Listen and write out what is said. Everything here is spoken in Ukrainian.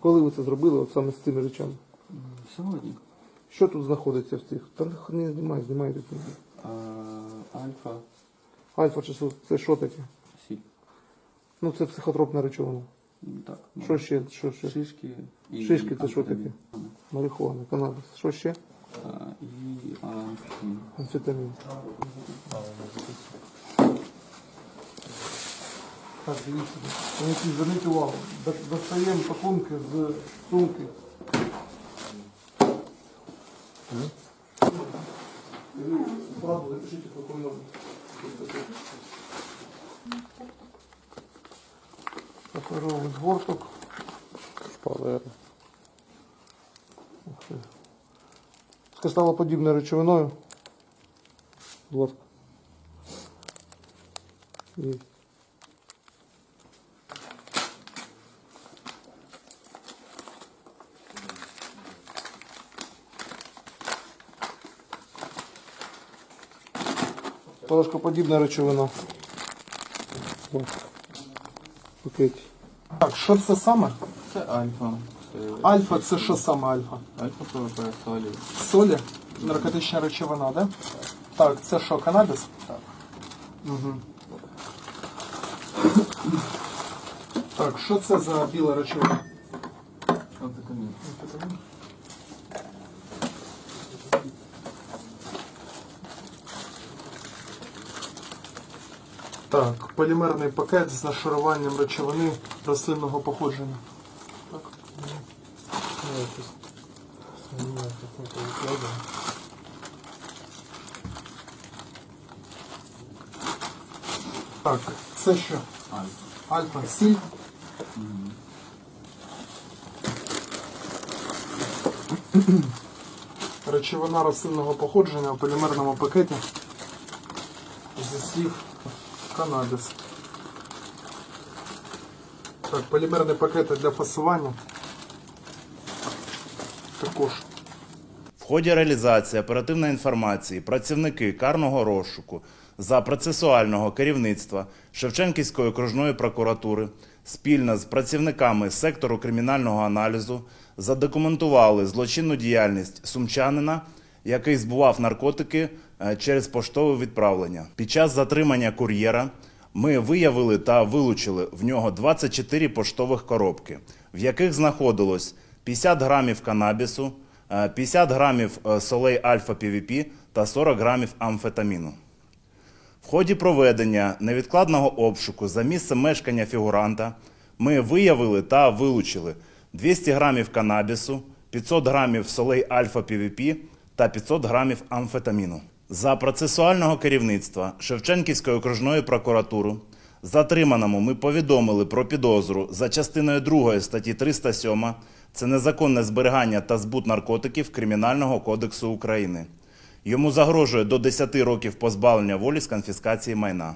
Коли ви це зробили, от саме з цими речами? Сьогодні. Що тут знаходиться в цих? Та не знімай, знімай. А, альфа, Альфа число, це що таке? сіль. Ну це психотропна речовина. Ну, Так. ну, Що ще? Що ще? Шишки і Шишки це що амфетамін. Марихуана, канабіс. Що ще? А, І амфетамін. Амфетамін. Так, дивіться. Вони зверніть увагу. До- Достаємо пакунки з сумки. Правду запишіть какой номер. Паперовий згорток. Шпалери. Ух ти. З кристалоподібною речовиною. Будь ласка. Порошкоподібна речовина. Будь Так, що це саме? Це альфа. Альфа це що саме альфа? Альфа ПВП, солі. Солі? Наркотична речовина, да? Так, це що, канабіс? Так. Угу. Так, що це за біла речовина? Амфетамін. Так, полімерний пакет з нашаруванням речовини рослинного походження. Так. Так, це що? Альфа. Альфа, сіль. Речовина рослинного походження у полімерному пакеті зі слів канабіс. Так, полімерні пакети для фасування. Також. В ході реалізації оперативної інформації працівники карного розшуку за процесуального керівництва Шевченківської окружної прокуратури спільно з працівниками сектору кримінального аналізу задокументували злочинну діяльність сумчанина, який збував наркотики е, через поштове відправлення. Під час затримання кур'єра ми виявили та вилучили в нього 24 поштових коробки, в яких знаходилось 50 грамів канабісу, е, 50 грамів е, солей альфа-ПВП та 40 грамів амфетаміну. В ході проведення невідкладного обшуку за місцем мешкання фігуранта ми виявили та вилучили 200 грамів канабісу, 500 грамів солей альфа-ПВП та 500 грамів амфетаміну. За процесуального керівництва Шевченківської окружної прокуратури затриманому ми повідомили про підозру за частиною 2 статті 307 це незаконне зберігання та збут наркотиків Кримінального кодексу України. Йому загрожує до 10 років позбавлення волі з конфіскації майна.